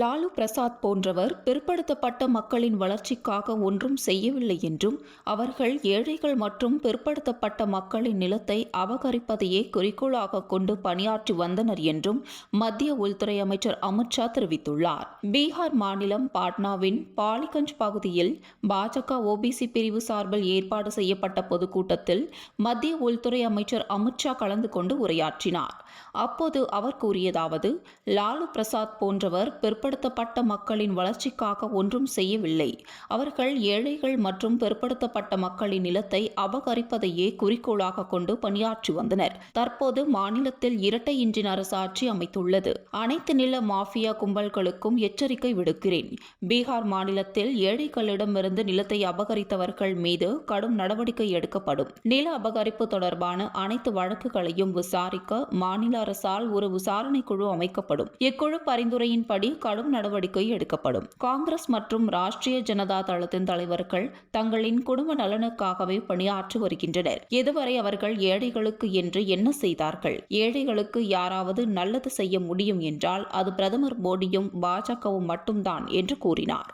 லாலு பிரசாத் போன்றவர் பிற்படுத்தப்பட்ட மக்களின் வளர்ச்சிக்காக ஒன்றும் செய்யவில்லை என்றும் அவர்கள் ஏழைகள் மற்றும் பிற்படுத்தப்பட்ட மக்களின் நிலத்தை அபகரிப்பதையே குறிக்கோளாக கொண்டு பணியாற்றி வந்தனர் என்றும் மத்திய உள்துறை அமைச்சர் அமித்ஷா தெரிவித்துள்ளார். பீகார் மாநிலம் பாட்னாவின் பாலிகஞ்ச் பகுதியில் பாஜக ஓபிசி பிரிவு சார்பில் ஏற்பாடு செய்யப்பட்ட பொதுக்கூட்டத்தில் மத்திய உள்துறை அமைச்சர் அமித்ஷா கலந்து கொண்டு உரையாற்றினார். அப்போது அவர் கூறியதாவது லாலு பிரசாத் போன்றவர் பிற்படுத்தப்பட்ட மக்களின் வளர்ச்சிக்காக ஒன்றும் செய்யவில்லை. அவர்கள் ஏழைகள் மற்றும் பிற்படுத்தப்பட்ட மக்களின் நிலத்தை அபகரிப்பதையே குறிக்கோளாக கொண்டு பணியாற்றி வந்தனர். தற்போது மாநிலத்தில் இரட்டை இன்றின் அரசாட்சி அமைத்துள்ளது. அனைத்து நில மாஃபியா கும்பல்களுக்கும் எச்சரிக்கை விடுக்கிறேன். பீகார் மாநிலத்தில் ஏழைகளிடமிருந்து நிலத்தை அபகரித்தவர்கள் மீது கடும் நடவடிக்கை எடுக்கப்படும். நில அபகரிப்பு தொடர்பான அனைத்து வழக்குகளையும் விசாரிக்க மாநில அரசால் ஒரு விசாரணை குழு அமைக்கப்படும். இக்குழு பரிந்துரையின்படி கடும் கடும் நடவடிக்கை எடுக்கப்படும். காங்கிரஸ் மற்றும் ராஷ்டிரிய ஜனதா தளத்தின் தலைவர்கள் தங்களின் குடும்ப நலனுக்காகவே பணியாற்றி வருகின்றனர். இதுவரை அவர்கள் ஏழைகளுக்கு என்று என்ன செய்தார்கள்? ஏழைகளுக்கு யாராவது நல்லது செய்ய முடியும் என்றால் அது பிரதமர் மோடியும் பாஜகவும் மட்டும்தான் என்று கூறினார்.